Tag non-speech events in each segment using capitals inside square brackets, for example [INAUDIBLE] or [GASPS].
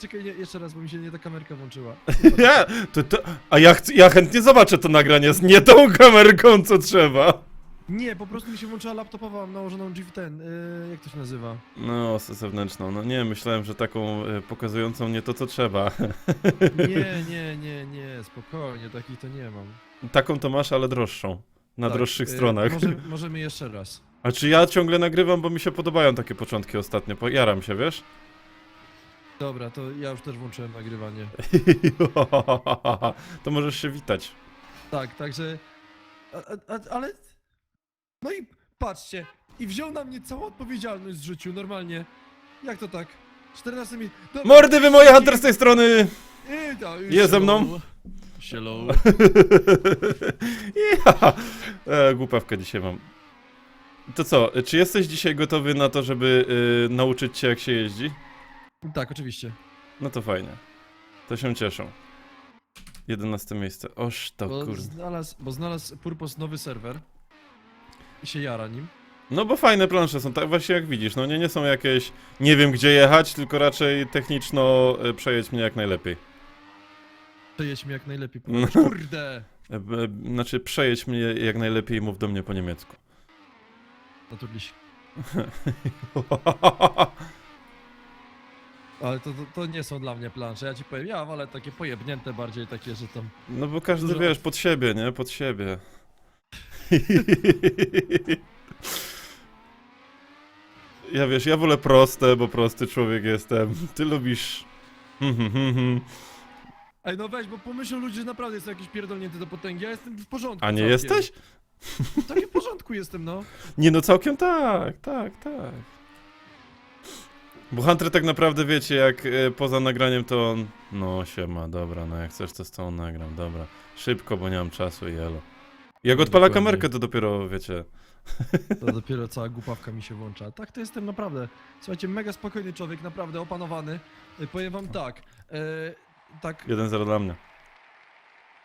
Czekaj, nie, jeszcze raz, bo mi się nie ta kamerka włączyła. [LAUGHS] Ja, to, to, a ja, chcę, ja chętnie zobaczę to nagranie z nie tą kamerką, co trzeba. Nie, po prostu mi się włączyła laptopowa, mam nałożoną GV ten, yy, jak to się nazywa? No, z- zewnętrzną. No nie, myślałem, że taką e, pokazującą nie to, co trzeba. Nie, nie, [LAUGHS] nie, nie, spokojnie, takich to nie mam. Taką to masz, ale droższą. Na Tak, droższych yy, stronach. Może, [LAUGHS] możemy jeszcze raz. A czy ja ciągle nagrywam, bo mi się podobają takie początki ostatnio. Po- Jaram się, wiesz? Dobra, to ja już też włączyłem nagrywanie. [LAUGHS] to możesz się witać. Tak, także... A, a, a, ale... No i patrzcie, i wziął na mnie całą odpowiedzialność zrzucił, normalnie. Jak to tak? 14 minut... Dobra, Mordy wy moje Hunter z tej strony! Yy, to już Jest ze mną? Sielo. [LAUGHS] ja. e, głupawkę dzisiaj mam. To co, czy jesteś dzisiaj gotowy na to, żeby y, nauczyć się jak się jeździ? Tak, oczywiście. No to fajnie. To się cieszą. 11 miejsce. Oż to Bo kurde. znalazł, bo znalazł Purpos nowy serwer. I się jara nim. No bo fajne plansze są, tak właśnie jak widzisz. No nie, nie są jakieś nie wiem gdzie jechać, tylko raczej techniczno y, przejedź mnie jak najlepiej. Przejedź mi jak najlepiej. No. [LAUGHS] Kurde! E, e, znaczy przejedź mnie jak najlepiej i mów do mnie po niemiecku. Naturliś. [LAUGHS] Ale to, to, to nie są dla mnie plansze, ja ci powiem, ja wolę takie pojebnięte bardziej takie, że tam... No bo każdy Dużo- wiesz, pod siebie, nie? Pod siebie. [LAUGHS] Ja wiesz, ja wolę proste, bo prosty człowiek jestem. Ty lubisz. [LAUGHS] Ej no weź, bo pomyślą ludzie, że naprawdę jestem jakiś pierdolnięty do potęgi, ja jestem w porządku A nie całkiem. jesteś? W porządku jestem, no. Nie no, całkiem tak, tak, tak. Bo Hunter tak naprawdę wiecie, jak e, poza nagraniem to on. No siema, dobra, no jak chcesz to z tą nagram, dobra. Szybko, bo nie mam czasu i elo. Jak No, odpala dokładnie. kamerkę, to dopiero wiecie. To dopiero cała głupawka mi się włącza. Tak to jestem naprawdę. Słuchajcie, mega spokojny człowiek, naprawdę opanowany. Y, Powiem wam tak, e, tak, 1-0 dla mnie.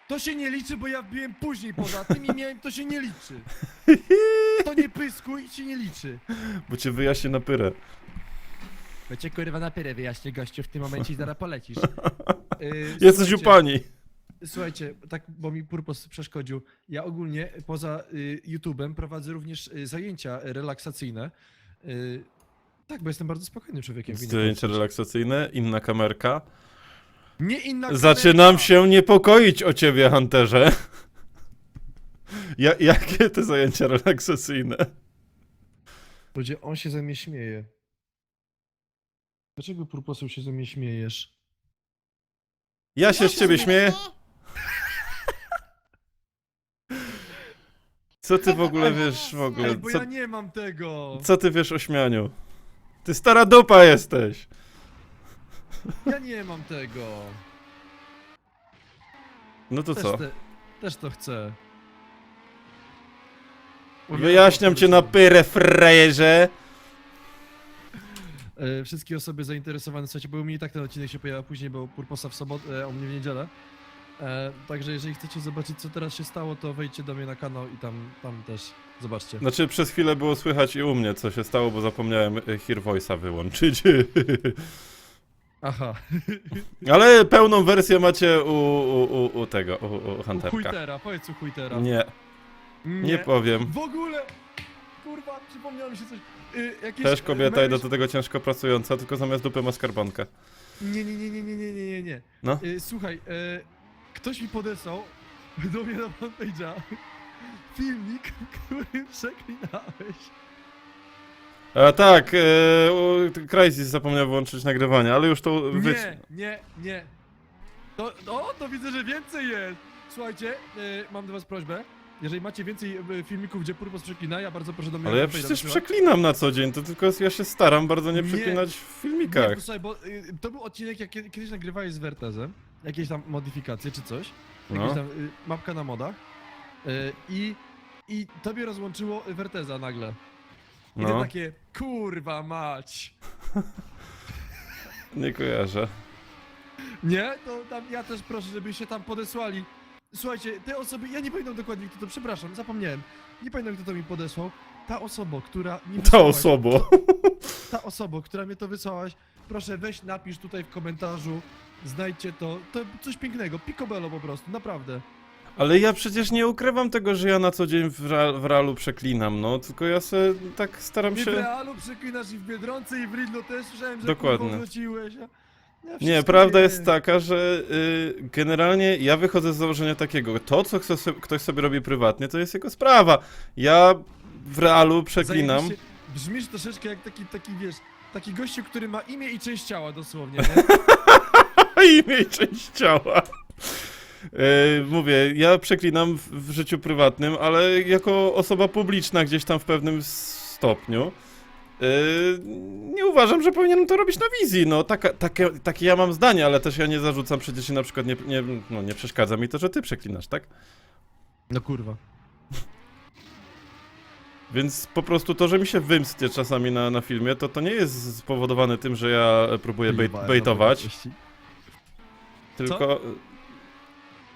to się nie liczy, bo ja wbiłem później poza tym i miałem, to się nie liczy. [LAUGHS] To nie pyskuj i się nie liczy. Bo cię wyjaśnię na pyrę. Bo cię kurwa na pyrę wyjaśnię gościu w tym momencie i zaraz polecisz. Yy, [LAUGHS] Jesteś u słuchajcie, pani. Słuchajcie, tak, bo mi Purpos przeszkodził. Ja ogólnie poza y, YouTube'em prowadzę również y, zajęcia relaksacyjne. Y, tak, bo jestem bardzo spokojnym człowiekiem. Zdjęcie patrzeć. relaksacyjne, inna kamerka. Nie inna Zaczynam kamerka. się niepokoić o ciebie, Hunterze. Ja, jakie te zajęcia relaksacyjne? Ludzie, on się ze mnie śmieje. Dlaczego Purposu się ze mnie śmiejesz? Ja się z ciebie śmieję. Co ty w ogóle wiesz w ogóle? Ej, bo Co, ja nie mam tego! co ty wiesz o śmianiu? Ty stara dupa jesteś. Ja nie mam tego! No to Też, co? te, też to chcę. Wyjaśniam cię na pyrę, frajerze. E, wszystkie osoby zainteresowane, słuchajcie, bo u mnie i tak ten odcinek się pojawia później, bo Purposa w sobotę, e, u mnie w niedzielę. E, także jeżeli chcecie zobaczyć, co teraz się stało, to wejdźcie do mnie na kanał i tam, tam też zobaczcie. Znaczy przez chwilę było słychać i u mnie co się stało, bo zapomniałem e, Hear Voice'a wyłączyć. [LAUGHS] Aha, Ale pełną wersję macie u, u, u, u tego, u, u u Hunterka. powiedz u chujtera. Nie, nie powiem. W ogóle! Kurwa, przypomniało mi się coś. Y, jakieś, Też y, kobieta i memy- do tego ciężko pracująca, tylko zamiast dupy ma. Nie, nie, nie, nie, nie, nie, nie, nie, nie. No. Y, słuchaj, y, ktoś mi podesłał [LAUGHS] do mnie na fanpage'a filmik, [LAUGHS] który przeklinałeś. A tak, e, u- Crysis zapomniał wyłączyć nagrywanie, ale już to wy... Nie, nie, nie. To, o, to widzę, że więcej jest. Słuchajcie, y, mam do was prośbę. Jeżeli macie więcej y, filmików, gdzie Purpos przeklina, ja bardzo proszę do mnie Ale ja na przecież wysyłać. przeklinam na co dzień, to tylko ja się staram bardzo nie Nie. przeklinać w Nie, filmikach. posłuchaj, bo y, to był odcinek, jak kiedy- kiedyś nagrywałeś z Vertezem, jakieś tam modyfikacje czy coś, jakieś No. tam y, mapka na modach y, i, i tobie rozłączyło Verteza nagle. I ty No, takie, kurwa mać. [LAUGHS] nie kojarzę. Nie? To tam ja też proszę, żebyście tam podesłali. Słuchajcie, te osoby, ja nie pamiętam dokładnie kto to, przepraszam, zapomniałem. Nie pamiętam kto to mi podesłał. Ta osoba, która mi Ta wysłałaś, osoba. [LAUGHS] Ta osoba, która mnie to wysłałaś, proszę weź napisz tutaj w komentarzu, znajdźcie to, to coś pięknego, picobello po prostu, naprawdę. Ale ja przecież nie ukrywam tego, że ja na co dzień w, real, w realu przeklinam, no, tylko ja se tak staram I w się... Realu przeklinasz i w Biedronce i w Lidlo też słyszałem, że Dokładnie. kurwa wróciłeś. a- Ja Nie, prawda jest taka, że y, generalnie ja wychodzę z założenia takiego, to co chce, ktoś sobie robi prywatnie, to jest jego sprawa. Ja w realu przeklinam. Zajebiście. Brzmisz troszeczkę jak taki, taki wiesz, taki gościu, który ma imię i część ciała dosłownie, nie? [LAUGHS] imię i część ciała. E, mówię, ja przeklinam w, w życiu prywatnym, ale jako osoba publiczna gdzieś tam w pewnym stopniu e, nie uważam, że powinienem to robić na wizji. No, taka, takie, takie ja mam zdanie, ale też ja nie zarzucam, przecież na przykład nie, nie, no, nie przeszkadza mi to, że ty przeklinasz, tak? No kurwa. [LAUGHS] Więc po prostu to, że mi się wymstie czasami na, na filmie, to to nie jest spowodowane tym, że ja próbuję bait, Wyjebałem baitować, na wartości. tylko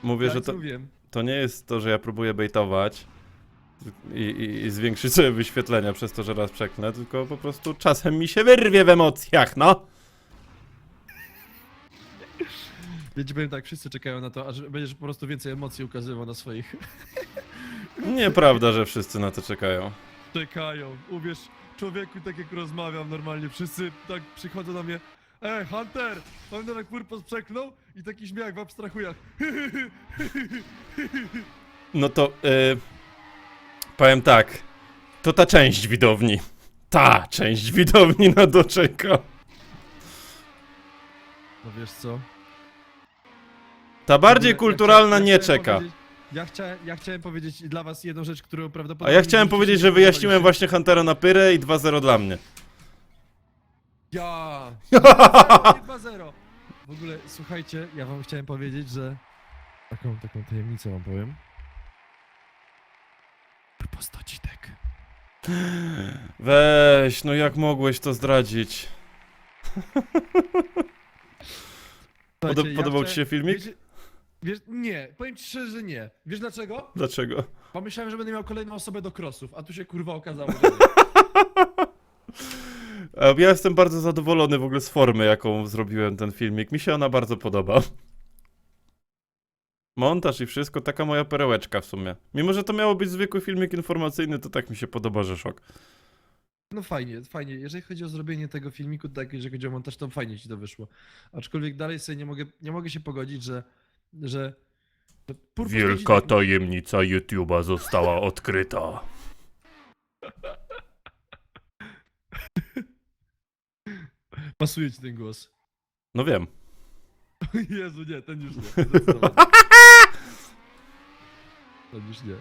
mówię, Ja że to, mówiłem. to nie jest to, że ja próbuję baitować i, i, i zwiększyć sobie wyświetlenia przez to, że raz przeklnę, tylko po prostu czasem mi się wyrwie w emocjach, no. Ja ci powiem tak, wszyscy czekają na to, aż będziesz po prostu więcej emocji ukazywał na swoich. [LAUGHS] Nieprawda, że wszyscy na to czekają. Czekają. Uwierz, człowieku, tak jak rozmawiam normalnie, wszyscy tak przychodzą do mnie. Ej, Hunter! Pamiętam jak Purpos przeklął i taki śmiech w abstrahujach. [LAUGHS] No to y, powiem tak, to ta część widowni. Ta część widowni na to czeka. No wiesz co? Ta bardziej Ja kulturalna chciałem- nie ja chciałem czeka. powiedzieć- Ja chciałem, ja chciałem powiedzieć dla was jedną rzecz, którą A prawdopodobnie... ja chciałem powiedzieć, nie że wyjaśniłem właśnie Huntera na pyrę i 2-0 dla mnie. Ja! [LAUGHS] 2-0! W ogóle, słuchajcie, ja wam chciałem powiedzieć, że... Taką, taką tajemnicę wam powiem. Purpos to Citek. Weź, no jak mogłeś to zdradzić? Słuchajcie, ja podobał ci się filmik? Wiecie, wiesz, nie, powiem ci szczerze, że nie. Wiesz dlaczego? Dlaczego? Pomyślałem, że będę miał kolejną osobę do crossów, a tu się kurwa okazało, że nie. [LAUGHS] E, Ja jestem bardzo zadowolony w ogóle z formy, jaką zrobiłem ten filmik. Mi się ona bardzo podoba. Montaż i wszystko, taka moja perełeczka w sumie. Mimo, że to miało być zwykły filmik informacyjny, to tak mi się podoba, że szok. No fajnie, fajnie. Jeżeli chodzi o zrobienie tego filmiku, tak, jeżeli chodzi o montaż, to fajnie ci to wyszło. Aczkolwiek dalej sobie nie mogę, nie mogę się pogodzić, że... że że Wielka tajemnica YouTube'a została [LAUGHS] odkryta. Pasuje ci ten głos. No wiem. [LAUGHS] Jezu, nie, ten już nie. [LAUGHS] zdecydowanie. Ten już nie.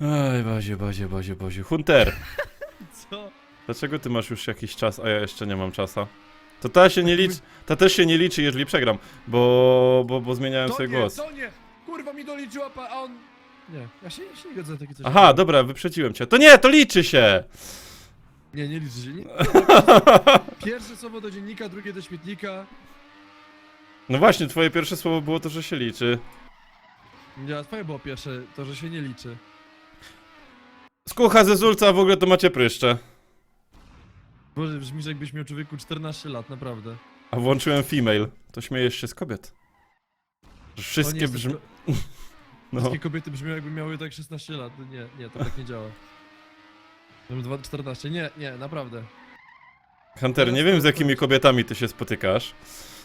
Ej, bazie, bazie, bazie, bazie. Hunter, [LAUGHS] Co? dlaczego ty masz już jakiś czas, a ja jeszcze nie mam czasa? To ta się nie liczy, ta też się nie liczy, jeżeli przegram, bo, bo, bo zmieniałem To sobie nie, głos. to nie! Kurwa mi doliczyła, pa, a on... Nie, ja się, ja się nie godzę na takie coś. Aha, dobra, wyprzedziłem cię. To nie, to liczy się! Nie, nie liczy się. Nie, [LAUGHS] pierwsze słowo do dziennika, drugie do śmietnika. No właśnie, twoje pierwsze słowo było to, że się liczy. Nie, twoje było pierwsze, to że się nie liczy. Skucha ze Zulca, a w ogóle to macie pryszcze. Boże, brzmisz jakbyś miał człowieku 14 lat, naprawdę. A włączyłem female. To śmiejesz się z kobiet. Wszystkie brzmi... [LAUGHS] No. Wszystkie kobiety brzmią jakby miały tak 16 lat. Nie, nie, to tak nie działa. Dwa- 14, nie, nie, naprawdę. Hunter, nie wiem z jakimi kobietami ty się spotykasz.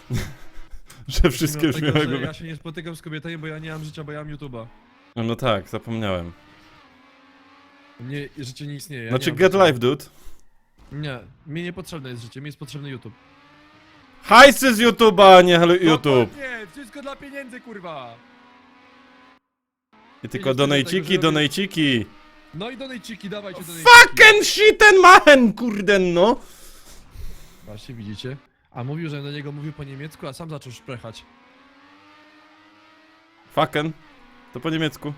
[LAUGHS] Że wszystkie Mimo brzmią tego, że jakby... Ja się nie spotykam z kobietami, bo ja nie mam życia, bo ja mam YouTube'a. No tak, zapomniałem. Mnie życie nie istnieje. Ja Znaczy nie mam get życia. life, dude. Nie, mi niepotrzebne jest życie, mi jest potrzebny YouTube. Hajsy z YouTube'a, nie halo- YouTube. Nie, wszystko dla pieniędzy, kurwa! I tylko Idź do tego, donejciki, że- donejciki. No i donejciki, dawajcie donejciki. Fucking shiten machen, kurde no. Właśnie, widzicie? A mówił, że do niego mówił po niemiecku, a sam zaczął szprechać. Fucking. To po niemiecku.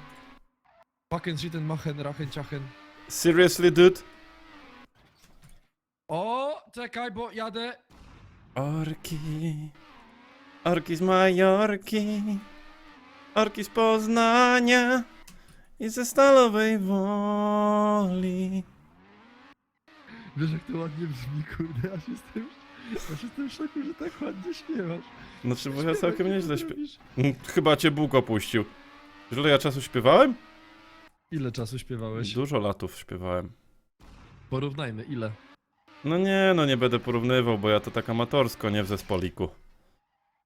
Fucking shitten, machen, rachen, ciachen. Seriously, dude? O, czekaj, bo jadę. Orki. Orki z Majorki. Orki z Poznania. I ze Stalowej Woli. Wiesz jak to ładnie brzmi, kurde, aż jestem, aż jestem w szoku, że tak ładnie śpiewasz. Znaczy, bo ja całkiem nieźle śpiewam. robisz. Chyba cię Bóg opuścił. Ile ja czasu śpiewałem? Ile czasu śpiewałeś? Dużo latów śpiewałem. Porównajmy, ile? No nie, no nie będę porównywał, bo ja to tak amatorsko, nie w zespoliku.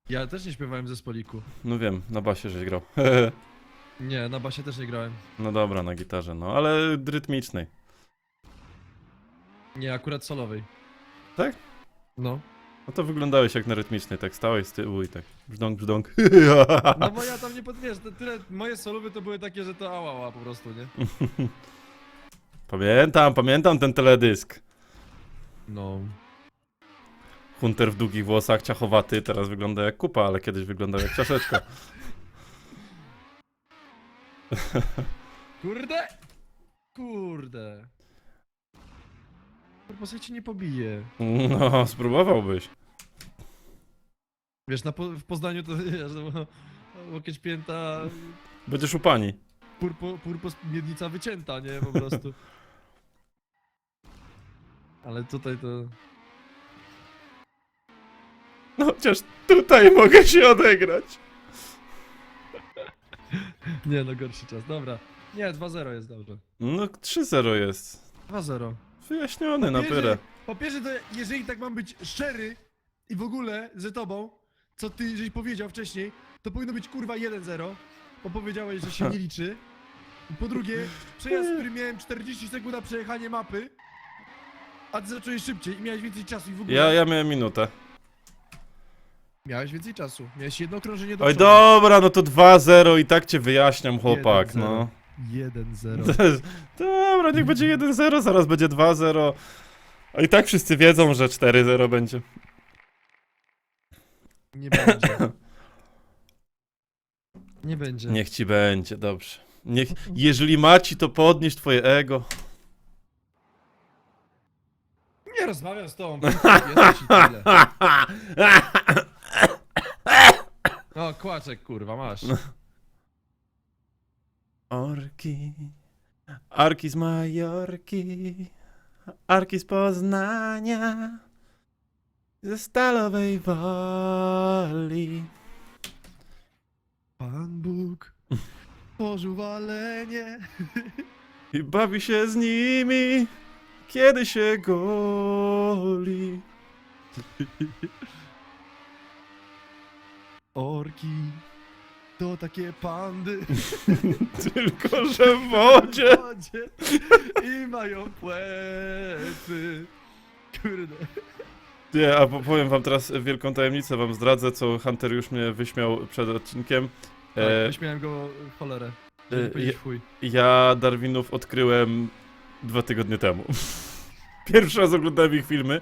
Ja też nie śpiewałem ze spoliku. No wiem, na basie żeś grał. [LAUGHS] Nie, na basie też nie grałem. no dobra, na gitarze, no, ale rytmicznej. Nie, akurat solowej. Tak? No. No to wyglądałeś jak na rytmicznej, tak stałeś z tyłu i tak brzdąk, brzdąk. [LAUGHS] No bo ja tam nie podwiesz, to tyle, moje solowy to były takie, że to ałała po prostu, nie? [LAUGHS] pamiętam, pamiętam ten teledysk. No. Hunter w długich włosach, ciachowaty, teraz wygląda jak kupa, ale kiedyś wyglądał jak ciaszeczka. [LAUGHS] [LAUGHS] Kurde! Kurde. Prostu cię nie pobije. No, spróbowałbyś. Wiesz, na po, w Poznaniu to [LAUGHS] wiesz, no, łokieć pięta, Będziesz u pani. purpo, purpo miednica wycięta, nie? Po prostu. [LAUGHS] Ale tutaj to... No chociaż tutaj mogę się odegrać. Nie no, gorszy czas. Dobra. Nie, 2-0 jest dobrze. No 3-0 jest. 2-0. Wyjaśniony na pyrę. Po pierwsze, to jeżeli tak mam być szczery i w ogóle ze tobą, co ty żeś powiedział wcześniej, to powinno być kurwa 1-0, bo powiedziałeś, że się nie [LAUGHS] liczy. Po drugie, przejazd, w którym miałem 40 sekund na przejechanie mapy, a ty zacząłeś szybciej i miałeś więcej czasu i w ogóle... Ja, ja miałem minutę. Miałeś więcej czasu. Miałeś jedno krążenie do Oj przodu. dobra, no to 2-0 i tak cię wyjaśniam, chłopak, 1-0. no. 1-0. [LAUGHS] Dobra, niech będzie 1-0, zaraz będzie 2-0. A i tak wszyscy wiedzą, że 4-0 będzie. Nie będzie. [LAUGHS] Nie będzie. Niech ci będzie, dobrze. Niech, jeżeli ma ci to podnieść twoje ego. Nie rozmawiam z tobą. Jesteś i tyle. [LAUGHS] O, kłaczek, kurwa, masz. Orki, Arki z Majorki, Arki z Poznania, ze Stalowej Woli. Pan Bóg tworzył walenie. I bawi się z nimi, kiedy się goli. [LAUGHS] Orki to takie pandy [LAUGHS] Tylko, że w wodzie. i mają płetwy. Kurde. Nie, a po- powiem wam teraz wielką tajemnicę, wam zdradzę, co Hunter już mnie wyśmiał przed odcinkiem. Tak, E, wyśmiałem go w cholerę. e, powiedzieć chuj. Ja Darwinów odkryłem dwa tygodnie temu. [LAUGHS] Pierwszy raz oglądałem ich filmy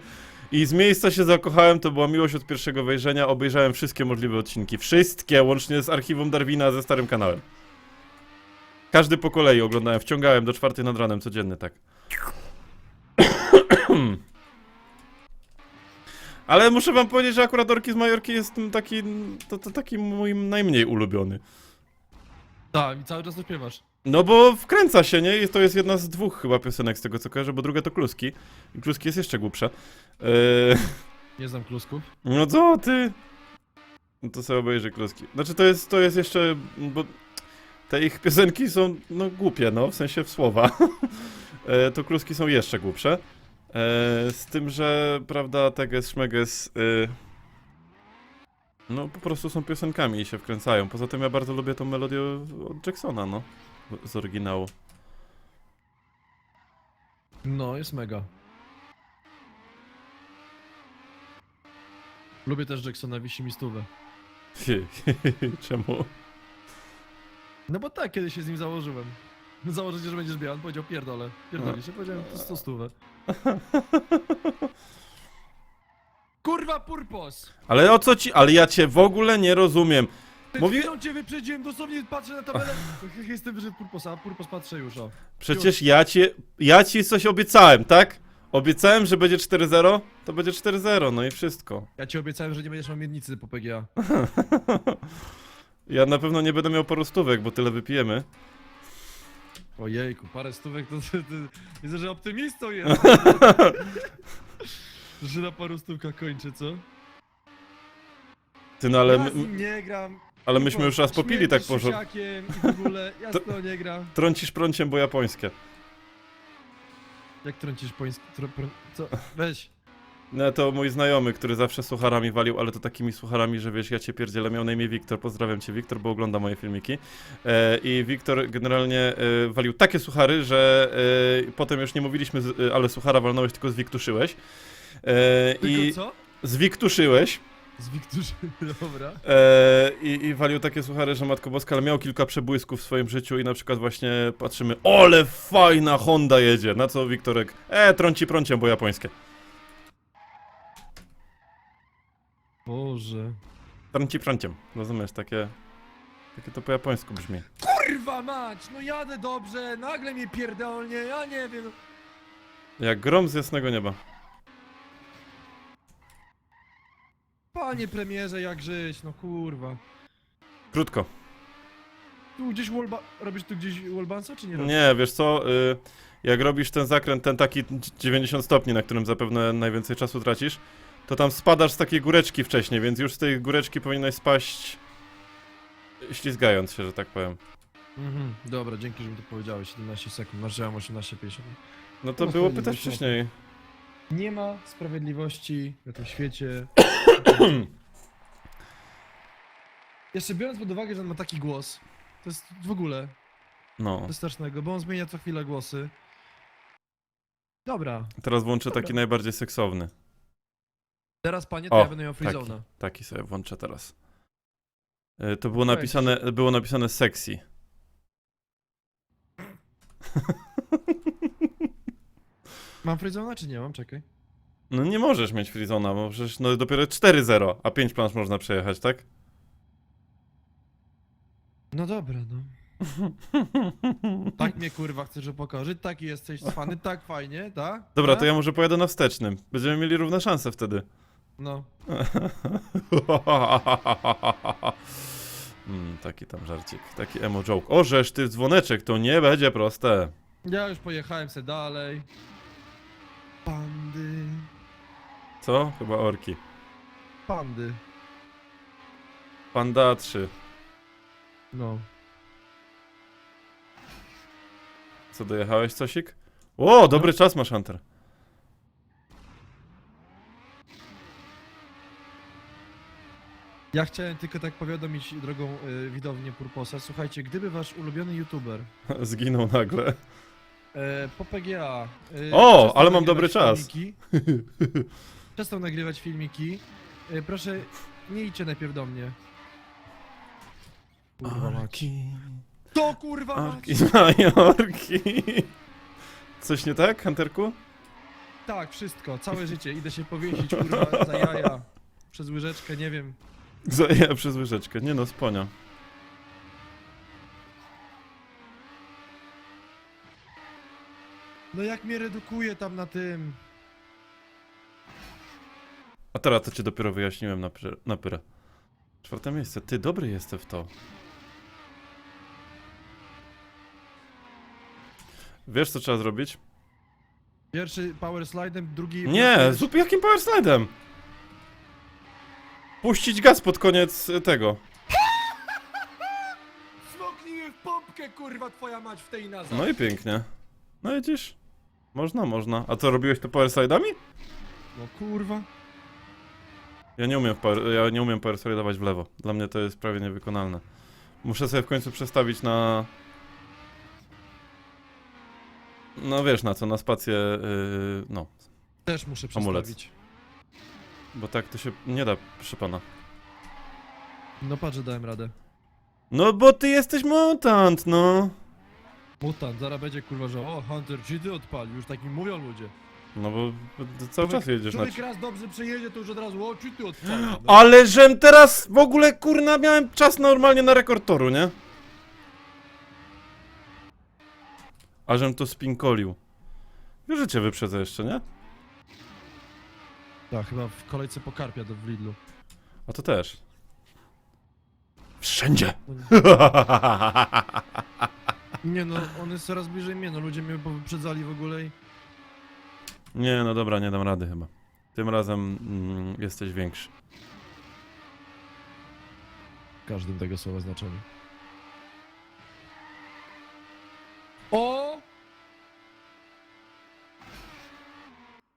i z miejsca się zakochałem, to była miłość od pierwszego wejrzenia, obejrzałem wszystkie możliwe odcinki. Wszystkie, łącznie z archiwum Darwina ze starym kanałem. Każdy po kolei oglądałem, wciągałem do czwartej nad ranem codziennie, tak. [CLEARS THROAT] Ale muszę wam powiedzieć, że akurat Orki z Majorki jest taki, to, to taki mój najmniej ulubiony. Tak, i cały czas to śpiewasz. No bo wkręca się, nie? I to jest jedna z dwóch chyba piosenek z tego co kojarzę, bo druga to Kluski. I Kluski jest jeszcze głupsze. Eee, Nie znam klusków. no co ty? No to sobie obejrzy Kluski. Znaczy to jest, to jest jeszcze, bo te ich piosenki są, no głupie, no, w sensie w słowa. eee, [LAUGHS] to Kluski są jeszcze głupsze. Eee, z tym, że, prawda, Teges, Szmeges, eee, no po prostu są piosenkami i się wkręcają. Poza tym ja bardzo lubię tą melodię od Jacksona, no, z oryginału. No, jest mega. Lubię też Jacksona, wisi mi stówę. [LAUGHS] Czemu? No bo tak, kiedy się z nim założyłem. Założycie, że będziesz biał, on powiedział pierdolę. Pierdolisz, ja powiedziałem to 100 stówę. [LAUGHS] Kurwa purpos! Ale o co ci? Ale ja cię w ogóle nie rozumiem. Mówi- chwilą cię wyprzedziłem, dosłownie patrzę na tabelę. [LAUGHS] Jestem wyżej purposa, a purpos patrzę już, o. Przecież ja ci, ja ci coś obiecałem, tak? Obiecałem, że będzie 4-0, to będzie 4-0, no i wszystko. Ja ci obiecałem, że nie będziesz miał miednicy po PGA. [LAUGHS] Ja na pewno nie będę miał paru stówek, bo tyle wypijemy. Ojejku, parę stówek to, to, to widzę, że optymistą jest. [LAUGHS] że na paru stówkach kończy, co? Ty no ale, ja my, z nim nie gram. ale myśmy już raz popili tak porządnie. siusiakiem I w ogóle, [LAUGHS] ja z to nie gram. Trącisz prąciem, bo japońskie. Jak trącisz poński... Tro, pro, co? Weź. No to mój znajomy, który zawsze sucharami walił, ale to takimi sucharami, że wiesz, ja cię pierdzielę, miał na imię Wiktor, pozdrawiam cię Wiktor, bo ogląda moje filmiki. E, I Wiktor generalnie e, walił takie suchary, że e, potem już nie mówiliśmy, z, e, ale suchara walnąłeś, tylko zwiktuszyłeś. E, Tylko I co? zwiktuszyłeś. [LAUGHS] Dobra. E, i, I walił takie suchary, że Matko Boska, ale miał kilka przebłysków w swoim życiu i na przykład właśnie patrzymy, ole fajna Honda jedzie, na co Wiktorek, e, trąci prąciem, bo japońskie. Boże. Trąci prąciem, rozumiesz, takie, takie to po japońsku brzmi. Kurwa mać, no jadę dobrze, nagle mnie pierdolnie, ja nie wiem. Jak grom z jasnego nieba. Panie premierze, jak żyć, no kurwa. Krótko. Tu gdzieś wallba... Robisz tu gdzieś wallbansa, czy nie robisz? Nie, wiesz co, y, jak robisz ten zakręt, ten taki 90 stopni, na którym zapewne najwięcej czasu tracisz, to tam spadasz z takiej góreczki wcześniej, więc już z tej góreczki powinieneś spaść ślizgając się, że tak powiem. Mhm, dobra, dzięki, że mi to powiedziałeś, 17 sekund, marzyłem 18,50. No to No było fajnie, pytać wcześniej. Nie ma sprawiedliwości na tym świecie. [COUGHS] Jeszcze biorąc pod uwagę, że on ma taki głos, to jest w ogóle No, strasznego, bo on zmienia co chwilę głosy. Dobra, teraz włączę taki najbardziej seksowny. teraz panie, to O, ja będę miał taki. freezona. Taki sobie włączę teraz. Y, To było Weź. napisane, było napisane sexy. Mam freezona, czy nie mam? Czekaj. No nie możesz mieć Freezona, bo przecież no dopiero 4-0, a 5 planż można przejechać, tak? No dobra, no. [LAUGHS] Tak mnie kurwa chcesz upokorzyć, taki jesteś cwany, tak fajnie, tak? Dobra, to ja może pojadę na wstecznym. Będziemy mieli równe szanse wtedy. No. [LAUGHS] mm, taki tam żarcik, taki emo joke. O, żeż ty dzwoneczek, to nie będzie proste. Ja już pojechałem se dalej. Pandy. Co? Chyba orki. Pandy. Panda 3. No. Co, dojechałeś cosik? O, dobry czas masz, Hunter. Ja chciałem tylko tak powiadomić drogą y, widownię Purposa. Słuchajcie, gdyby wasz ulubiony youtuber [LAUGHS] Zginął nagle. E, po PGA. y, O, przestał ale mam nagrywać dobry czas. Filmiki, [LAUGHS] przestał nagrywać filmiki. Y, proszę, nie idźcie najpierw do mnie. Kurwa mać. To kurwa mać! Orki, [LAUGHS] majorki. Coś nie tak, Hunterku? Tak, wszystko, całe życie. Idę się powiesić, kurwa, za jaja. [LAUGHS] Przez łyżeczkę, nie wiem. Za, ja przez łyżeczkę. Nie no, sponia. No jak mnie redukuje tam na tym. A teraz to cię dopiero wyjaśniłem na, pyrę, na pyrę. Czwarte miejsce. Ty, dobry jestem w to. Wiesz, co trzeba zrobić? Pierwszy power slidem, drugi... Nie, zup jakim power slidem? Puścić gaz pod koniec y, tego. Smoknij mnie w pompkę, kurwa, twoja mać w tej nazwie. No i pięknie. No widzisz? Można, można. A co, robiłeś to power slidami? No kurwa. Ja nie umiem, power, ja nie umiem power slidować w lewo. Dla mnie to jest prawie niewykonalne. Muszę sobie w końcu przestawić na... No wiesz na co, na spację, yy, no. Też muszę Amulet. przestawić. Bo tak to się nie da, proszę pana. No patrz, że dałem radę. No bo ty jesteś mutant, no. Mutant, zaraz będzie kurwa, że o, Hunter, czy ty odpalił? Już tak mi mówią ludzie. No bo cały czas jedziesz na... Człowiek raz dobrze przejedzie, to już od razu, o, czy ty odpalił? [GASPS] No. Ale żem teraz w ogóle, kurna, miałem czas normalnie na rekord toru, nie? A żem to spinkolił. Wiesz, że cię wyprzedzę jeszcze, nie? Tak, chyba w kolejce po karpia do w Lidlu. A to też. Wszędzie! [LAUGHS] Nie. Nie no, on jest coraz bliżej mnie, no ludzie mnie wyprzedzali w ogóle i... Nie, no dobra, nie dam rady chyba. Tym razem mm, jesteś większy. W każdym tego słowa znaczeniu. O!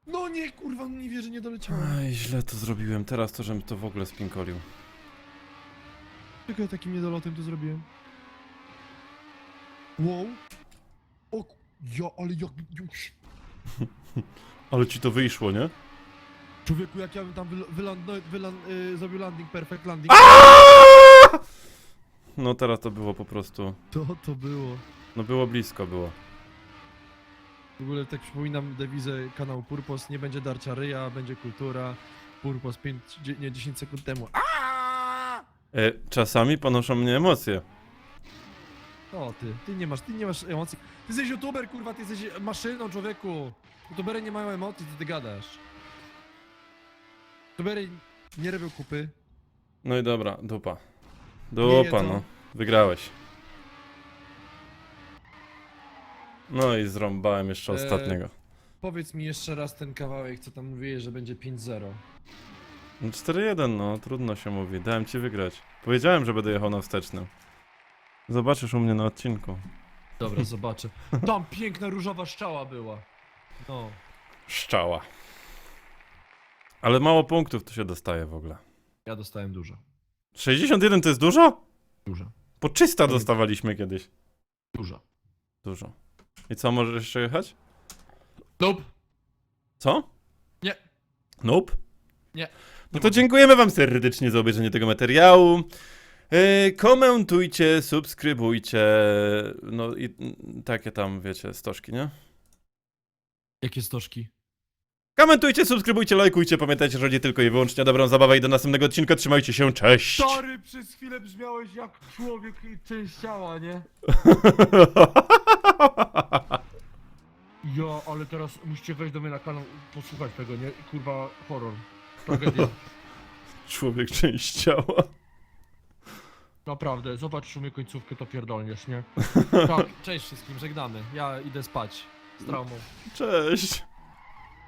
No nie, kurwa, no nie wierzę, nie doleciałem. Aj, źle to zrobiłem. Teraz to, żebym to w ogóle spinkolił. Tylko ja takim niedolotem to zrobiłem. Wow. O, ja, ale jak... już. [LAUGHS] Ale ci to wyszło, nie? Człowieku, jak ja bym tam wyland, no, y, zrobił landing, perfect landing. No teraz to było po prostu. To to było. No było blisko, było. W ogóle tak przypominam dewizę kanału Purpos, nie będzie darcia ryja, będzie kultura. Purpos 5, nie 10 sekund temu. A! E, czasami ponoszą mnie emocje. O ty, ty nie masz, ty nie masz emocji. Ty jesteś youtuber, kurwa, ty jesteś maszyną, człowieku. YouTubery nie mają emocji, co ty gadasz. YouTubery nie robią kupy. No i dobra, dupa. Dupa, no. Wygrałeś. No i zrąbałem jeszcze E, ostatniego. Powiedz mi jeszcze raz ten kawałek, co tam mówiłeś, że będzie 5-0. No 4-1, no trudno się mówi. Dałem ci wygrać. Powiedziałem, że będę jechał na wstecznym. Zobaczysz u mnie na odcinku. Dobra, [LAUGHS] zobaczę. Tam piękna różowa szczała była. No. Szczała. Ale mało punktów tu się dostaje w ogóle. Ja dostałem dużo. 61 to jest dużo? Dużo. Po 300 Powiem- dostawaliśmy kiedyś. Dużo. Dużo. I co, możesz jeszcze jechać? Nope. Co? Nie. Nope? Nie. No to dziękujemy wam serdecznie za obejrzenie tego materiału. Yy, komentujcie, subskrybujcie, no i takie tam, wiecie, stożki, nie? Jakie stożki? Komentujcie, subskrybujcie, lajkujcie, pamiętajcie, że chodzi tylko i wyłącznie o dobrą zabawę i do następnego odcinka, trzymajcie się, cześć! Stary, przez chwilę brzmiałeś jak człowiek i część ciała, nie? [LAUGHS] Ja, ale teraz musicie wejść do mnie na kanał, posłuchać tego, nie? Kurwa, horror. Tragedia. [LAUGHS] Człowiek część ciała. Naprawdę, zobacz u mnie końcówkę, to pierdolniesz, nie? [LAUGHS] Tak, cześć wszystkim, żegnamy. Ja idę spać z traumą. Cześć!